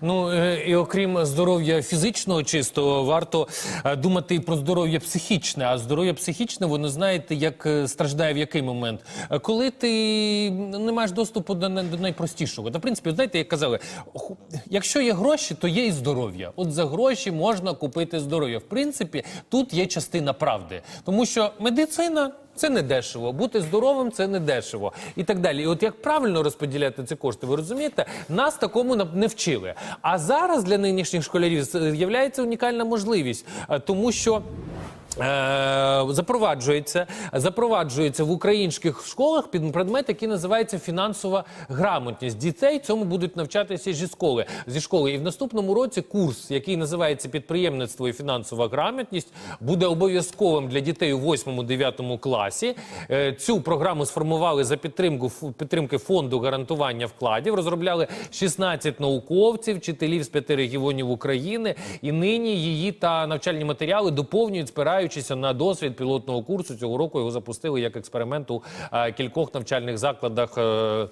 Ну е, і окрім здоров'я фізичного чистого, варто е, думати і про здоров'я психічне. А здоров'я психічне, воно знаєте, як е, страждає в який момент, коли ти не маєш доступу до найпростішого. Та в принципі, знаєте, як казали, якщо є гроші, то є і здоров'я. От за гроші можна купити здоров'я. В принципі, тут є частина правди, тому що медицина. Це не дешево, бути здоровим це не дешево і так далі. І от як правильно розподіляти ці кошти, ви розумієте, нас такому не вчили. А зараз для нинішніх школярів з'являється унікальна можливість, е, тому що. Е, запроваджується, запроваджується в українських школах під предмет, який називається фінансова грамотність. Дітей цьому будуть навчатися зі школи. Зі школи. І в наступному році курс, який називається підприємництво і фінансова грамотність, буде обов'язковим для дітей у 8-9 класі. Е, цю програму сформували за підтримку підтримки фонду гарантування вкладів. Розробляли 16 науковців, вчителів з п'яти регіонів України. І нині її та навчальні матеріали доповнюють, спираючися на досвід пілотного курсу. Цього року його запустили як експеримент у е, кількох навчальних закладах. е,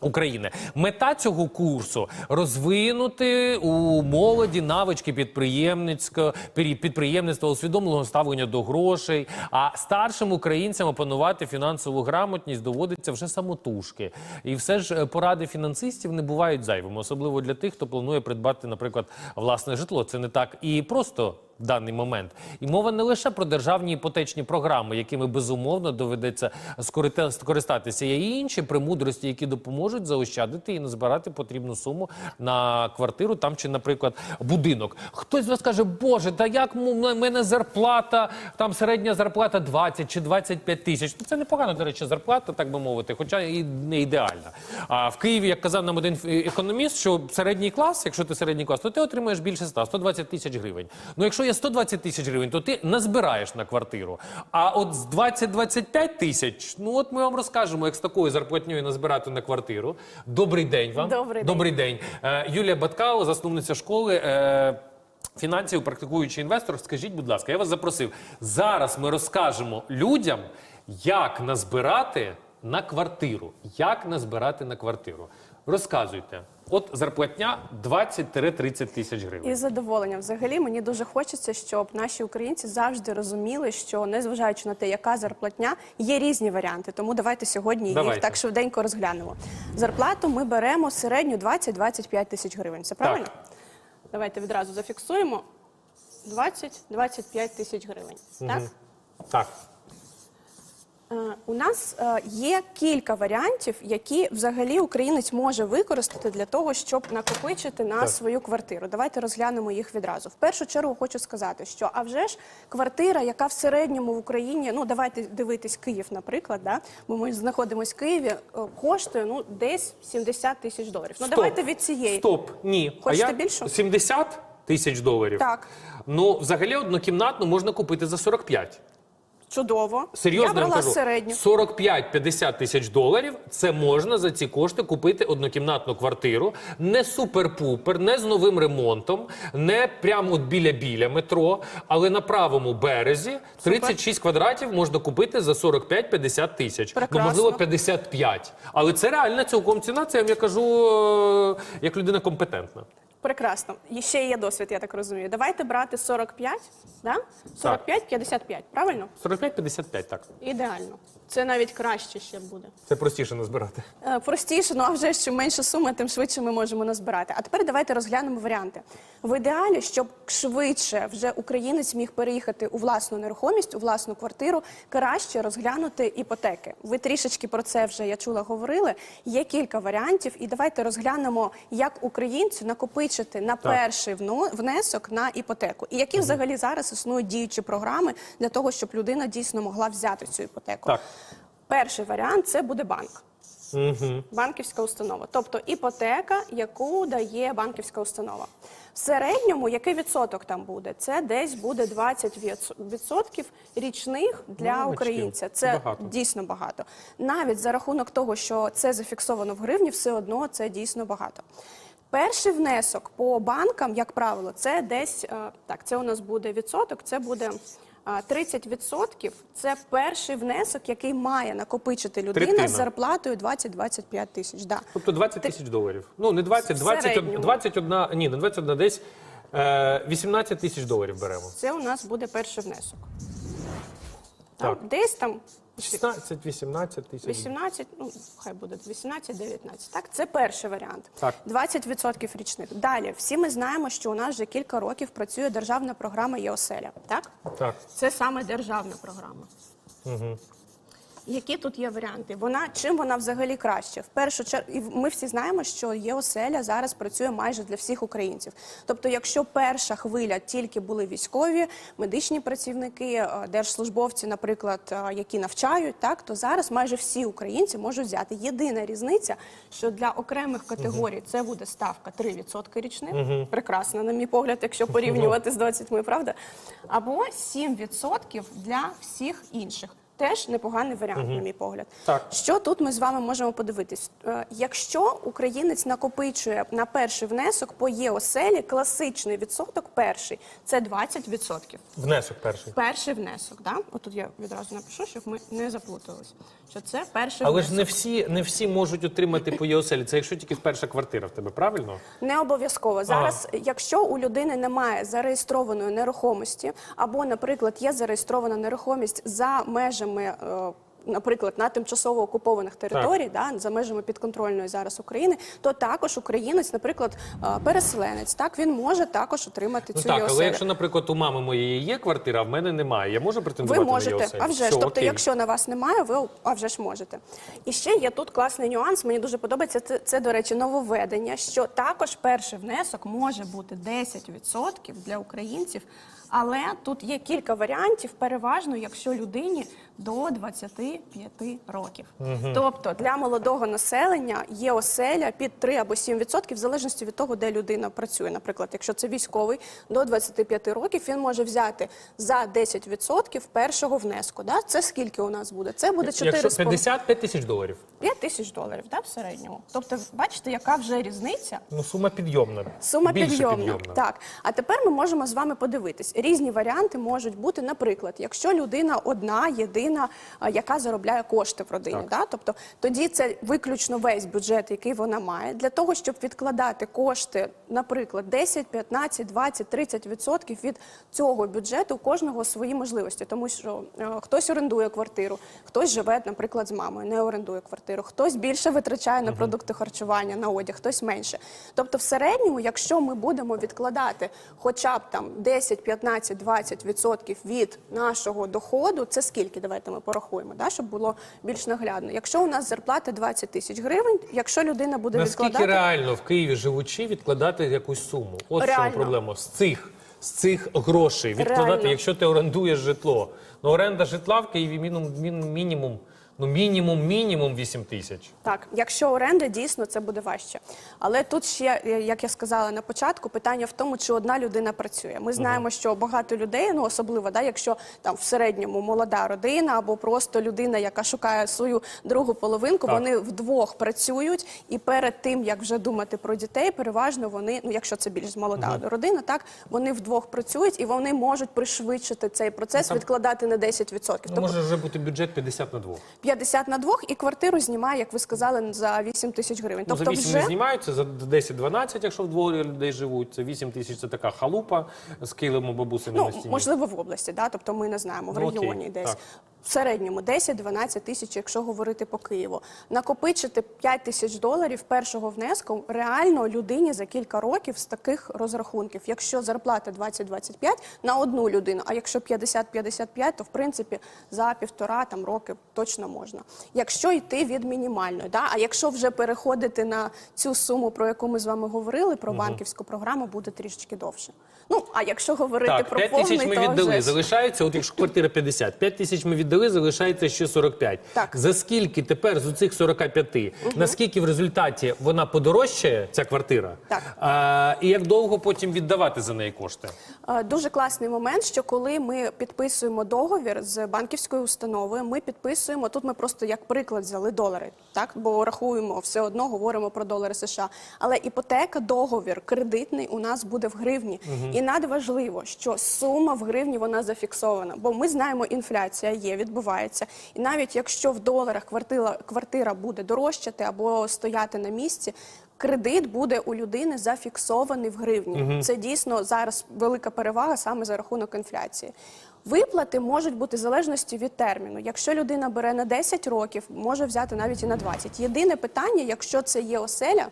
України мета цього курсу розвинути у молоді навички підприємницького підприємництва, усвідомленого ставлення до грошей. А старшим українцям опанувати фінансову грамотність доводиться вже самотужки. І все ж е, поради фінансистів не бувають зайвими, особливо для тих, хто планує придбати, наприклад, власне житло. Це не так і просто в даний момент. І мова не лише про державні іпотечні програми, якими безумовно доведеться скористатися. Є і інші премудрості, які допоможуть заощадити і назбирати потрібну суму на квартиру там чи, наприклад, будинок. Хтось з вас каже, Боже, та як в мене зарплата, там середня зарплата 20 чи 25 тисяч. Ну, це непогана, до речі, зарплата, так би мовити, хоча і не ідеальна. А в Києві, як казав нам один економіст, що середній клас, якщо ти середній клас, то ти отримаєш більше 100, 120 тисяч гривень. Ну, якщо є 120 тисяч гривень, то ти назбираєш на квартиру. А от з 20-25 тисяч, ну от ми вам розкажемо, як з такою зарплатньою назбирати на квартиру. Добрий день вам. Добрий день. Добрий день. Е, Юлія Баткало, засновниця школи. Е, Фінансів, практикуючий інвестор, скажіть, будь ласка, я вас запросив. Зараз ми розкажемо людям, як назбирати на квартиру. Як назбирати на квартиру? Розказуйте. От зарплатня 20-30 тисяч гривень. Із задоволенням. Взагалі мені дуже хочеться, щоб наші українці завжди розуміли, що незважаючи на те, яка зарплатня, є різні варіанти. Тому давайте сьогодні Давайте. їх так швиденько розглянемо. Зарплату ми беремо середню 20-25 тисяч гривень. Це правильно? Давайте відразу зафіксуємо 20-25 тисяч гривень. Так? Так. Е, У нас е, є кілька варіантів, які взагалі українець може використати для того, щоб накопичити на Так. свою квартиру. Давайте розглянемо їх відразу. В першу чергу хочу сказати, що а вже ж квартира, яка в середньому в Україні, ну давайте дивитись Київ, наприклад, да, бо ми знаходимося в Києві, е, коштує ну десь 70 тисяч доларів. Ну Стоп. давайте від цієї. Стоп, ні. Хочете а я... більшу? 70 тисяч доларів? Так. Ну, взагалі однокімнатну можна купити за 45. Чудово. Серйозно я вам брала кажу, середню. 45-50 тисяч доларів. Це можна за ці кошти купити однокімнатну квартиру, не супер-пупер, не з новим ремонтом, не прямо от біля біля метро, але на правому березі 36 квадратів можна купити за 45-50 тисяч. Ну, Прекрасно. можливо, 55. Але це реальна цілком ціна. Це я вам я кажу е, як людина компетентна. Прекрасно. І ще є досвід, я так розумію. Давайте брати 45, да? 45-55, правильно? 45-55, так. Ідеально. Це навіть краще ще буде. Це простіше назбирати. Е, Простіше, ну а вже ж чим менше сума, тим швидше ми можемо назбирати. А тепер давайте розглянемо варіанти. В ідеалі, щоб швидше вже українець міг переїхати у власну нерухомість, у власну квартиру, краще розглянути іпотеки. Ви трішечки про це вже я чула, говорили. Є кілька варіантів, і давайте розглянемо, як українцю накопичити на перший вно- внесок на іпотеку, і які взагалі зараз існують діючі програми для того, щоб людина дійсно могла взяти цю іпотеку. Так. Перший варіант це буде банк. Угу. Банківська установа, тобто іпотека, яку дає банківська установа. В середньому який відсоток там буде? Це десь буде 20% річних для Мамочки, українця. Це багато. дійсно багато. Навіть за рахунок того, що це зафіксовано в гривні, все одно це дійсно багато. Перший внесок по банкам, як правило, це десь е, так. Це у нас буде відсоток. Це буде 30% – це перший внесок, який має накопичити людина Третина. з зарплатою 20-25 тисяч. Да. Тобто 20 тисяч доларів. Ну, не 20, В 20 середньому. 21, ні, не 21, десь е, 18 тисяч доларів беремо. Це у нас буде перший внесок. Там, Так. Десь там 16, 18 тисяч. 18, ну хай буде 18-19. Так, це перший варіант. Так. 20% річних. Далі, всі ми знаємо, що у нас вже кілька років працює державна програма ЄОСЕЛЯ. Так? Так. Це саме державна програма. Які тут є варіанти? Вона чим вона взагалі краще? В першу чергу, і ми всі знаємо, що ЄОСЕЛЯ зараз працює майже для всіх українців. Тобто, якщо перша хвиля тільки були військові, медичні працівники, е, держслужбовці, наприклад, е, які навчають, так то зараз майже всі українці можуть взяти. Єдина різниця, що для окремих категорій це буде ставка 3% річних. Прекрасно, на мій погляд, якщо порівнювати з 20, правда? Або 7% для всіх інших. Теж непоганий варіант, на мій погляд. Так. Що тут ми з вами можемо подивитись? Е, Якщо українець накопичує на перший внесок по ЄОСЕЛі, класичний відсоток перший це 20%. Внесок перший. Перший внесок, да? Отут я відразу напишу, щоб ми не заплутались. Що це перший Але внесок. ж не всі, не всі можуть отримати по ЄОСЕЛі. Це якщо тільки перша квартира в тебе, правильно? Не обов'язково зараз, якщо у людини немає зареєстрованої нерухомості, або, наприклад, є зареєстрована нерухомість за межами. Е, Наприклад, на тимчасово окупованих територій, да, за межами підконтрольної зараз України, то також українець, наприклад, е, переселенець, так він може також отримати Ну цю так, але якщо, наприклад, у мами моєї є квартира, а в мене немає, я можу претендувати Ви на можете, ЄОСЕЛі? а вже ж. Тобто, окей. якщо на вас немає, ви а вже ж можете. І ще є тут класний нюанс. Мені дуже подобається. Це, це до речі, нововведення, що також перший внесок може бути 10% для українців. Але тут є кілька варіантів, переважно, якщо людині до 25 років. Тобто для молодого населення є оселя під 3 або 7%, в залежності від того, де людина працює. Наприклад, якщо це військовий до 25 років, він може взяти за 10% першого внеску. Да? Це скільки у нас буде? Це буде 4,5 Якщо 55 тисяч доларів, 5 тисяч доларів да, в середньому. Тобто, бачите, яка вже різниця? ну сума підйомна. Сума Більше підйомна. Так. А тепер ми можемо з вами подивитись. Різні варіанти можуть бути, наприклад, якщо людина одна, єдина, яка заробляє кошти в родині. Да? Тобто тоді це виключно весь бюджет, який вона має. Для того, щоб відкладати кошти, наприклад, 10, 15, 20, 30 відсотків від цього бюджету, у кожного свої можливості. Тому що е, хтось орендує квартиру, хтось живе, наприклад, з мамою, не орендує квартиру, хтось більше витрачає на продукти харчування, на одяг, хтось менше. Тобто, в середньому, якщо ми будемо відкладати хоча б там 10, 15, 20 відсотків від нашого доходу, це скільки? Давайте ми порахуємо, да, щоб було більш наглядно. Якщо у нас зарплата 20 тисяч гривень, якщо людина буде Наскільки відкладати реально в Києві живучи відкладати якусь суму? От в чому проблема. З цих, з цих грошей відкладати, Реально. якщо ти орендуєш житло. Ну оренда житла в Києві мінімум, мінімум, ну мінімум, мінімум 8 тисяч. Так, якщо оренда, дійсно це буде важче. Але тут ще, е, як я сказала на початку, питання в тому, чи одна людина працює. Ми знаємо, що багато людей, ну особливо, да, якщо там в середньому молода родина або просто людина, яка шукає свою другу половинку, Так. вони вдвох працюють, і перед тим як вже думати про дітей, переважно вони, ну якщо це більш молода родина, так вони вдвох працюють і вони можуть пришвидшити цей процес, Ну, там- відкладати на 10%. Ну, Тобто може вже бути бюджет 50 на 2. 50 на двох і квартиру знімає, як ви сказали, за 8 тисяч гривень. Ну, за Тобто 8 вже не знімаються, за 10-12, якщо вдвоє людей живуть. Це 8 тисяч, це така халупа з килимом бабусини ну на стіні. можливо в області, да? тобто ми не знаємо в Ну, окей, регіоні десь. так. В середньому 10-12 тисяч, якщо говорити по Києву. Накопичити 5 тисяч доларів першого внеску реально людині за кілька років з таких розрахунків. Якщо зарплата 20-25 на одну людину, а якщо 50-55, то в принципі за півтора там роки точно можна. Якщо йти від мінімальної, да? а якщо вже переходити на цю суму, про яку ми з вами говорили, про банківську програму, буде трішечки довше. Ну а якщо говорити Так, про 5 повний, тисяч ми то віддали. вже Залишається, от якщо квартира 50, 5 тисяч ми віддали. залишається ще 45. Так. За скільки тепер з цих 45, наскільки в результаті вона подорожчає, ця квартира? Так. А, і як довго потім віддавати за неї кошти? Дуже класний момент, що коли ми підписуємо договір з банківською установою, ми підписуємо тут. Ми просто як приклад взяли долари, так бо рахуємо все одно, говоримо про долари США. Але іпотека, договір кредитний у нас буде в гривні, і надважливо, що сума в гривні вона зафіксована. Бо ми знаємо, інфляція є, відбувається. І навіть якщо в доларах квартира, квартира буде дорожчати або стояти на місці. Кредит буде у людини зафіксований в гривні. Це дійсно зараз велика перевага саме за рахунок інфляції. Виплати можуть бути в залежності від терміну. Якщо людина бере на 10 років, може взяти навіть і на 20. Єдине питання, якщо це є оселя.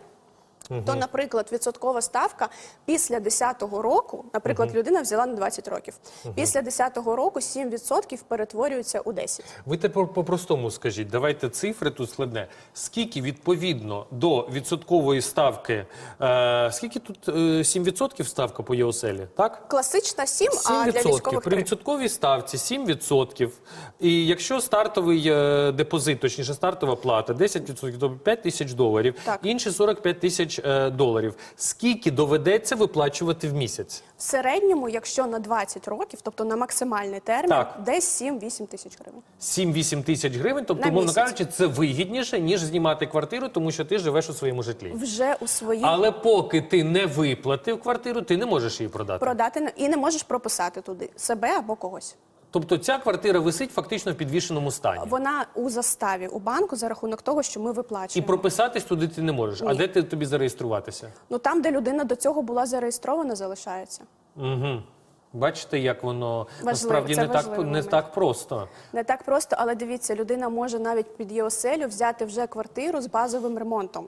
То, наприклад, відсоткова ставка після 10-го року, наприклад, людина взяла на 20 років. Після 10-го року 7% перетворюються у 10. Ви тепер по-простому скажіть, давайте цифри тут складне. Скільки відповідно до відсоткової ставки, е, скільки тут е, 7% ставка по єоселі, так? Класична 7, а для 7%. військових При відсотковій ставці 7%. І якщо стартовий е, депозит, точніше стартова плата 10%, то 5 тисяч доларів, Так. інші 45 тисяч е, доларів. Скільки доведеться виплачувати в місяць? В середньому, якщо на 20 років, тобто на максимальний термін, Так. десь 7-8 тисяч гривень. 7-8 тисяч гривень, тобто, місяць. кажучи, це вигідніше, ніж знімати квартиру, тому що ти живеш у своєму житлі. Вже у своїй Але поки ти не виплатив квартиру, ти не можеш її продати. продати і не можеш прописати туди себе або когось. Тобто ця квартира висить фактично в підвішеному стані. Вона у заставі у банку за рахунок того, що ми виплачуємо. І прописатись туди ти не можеш. А де ти тобі зареєструватися? Ну там, де людина до цього була зареєстрована, залишається. Угу. Бачите, як воно насправді не так, не так просто. Не так просто, але дивіться, людина може навіть під її оселю взяти вже квартиру з базовим ремонтом.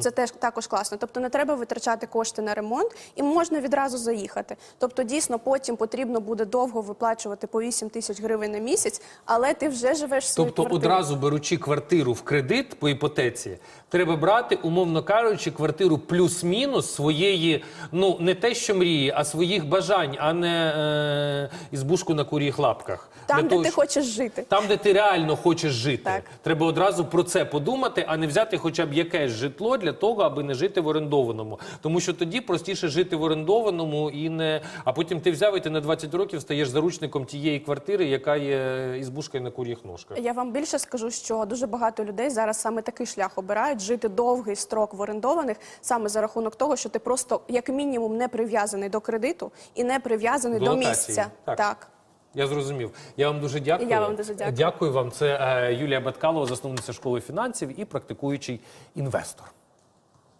Це теж також класно. Тобто не треба витрачати кошти на ремонт і можна відразу заїхати. Тобто, дійсно, потім потрібно буде довго виплачувати по 8 тисяч гривень на місяць, але ти вже живеш в Тобто, квартирі. одразу беручи квартиру в кредит по іпотеці, треба брати, умовно кажучи, квартиру плюс-мінус своєї, ну не те, що мрії, а своїх бажань, а не е, ізбушку на куріх лапках. там, Для де того, ти щоб- хочеш жити. Там, де ти реально хочеш жити, Так. треба одразу про це подумати, а не взяти хоча б якесь житло для того, аби не жити в орендованому. Тому що тоді простіше жити в орендованому і не. А потім ти взяв і ти на 20 років стаєш заручником тієї квартири, яка є ізбушкою на кур'їх ножках. Я вам більше скажу, що дуже багато людей зараз саме такий шлях обирають жити довгий строк в орендованих саме за рахунок того, що ти просто як мінімум не прив'язаний до кредиту і не прив'язаний До до, локації. місця. Так. так. Я зрозумів. Я вам дуже дякую. Я вам дуже дякую. Дякую вам. Це е, Юлія Баткалова, засновниця школи фінансів і практикуючий інвестор.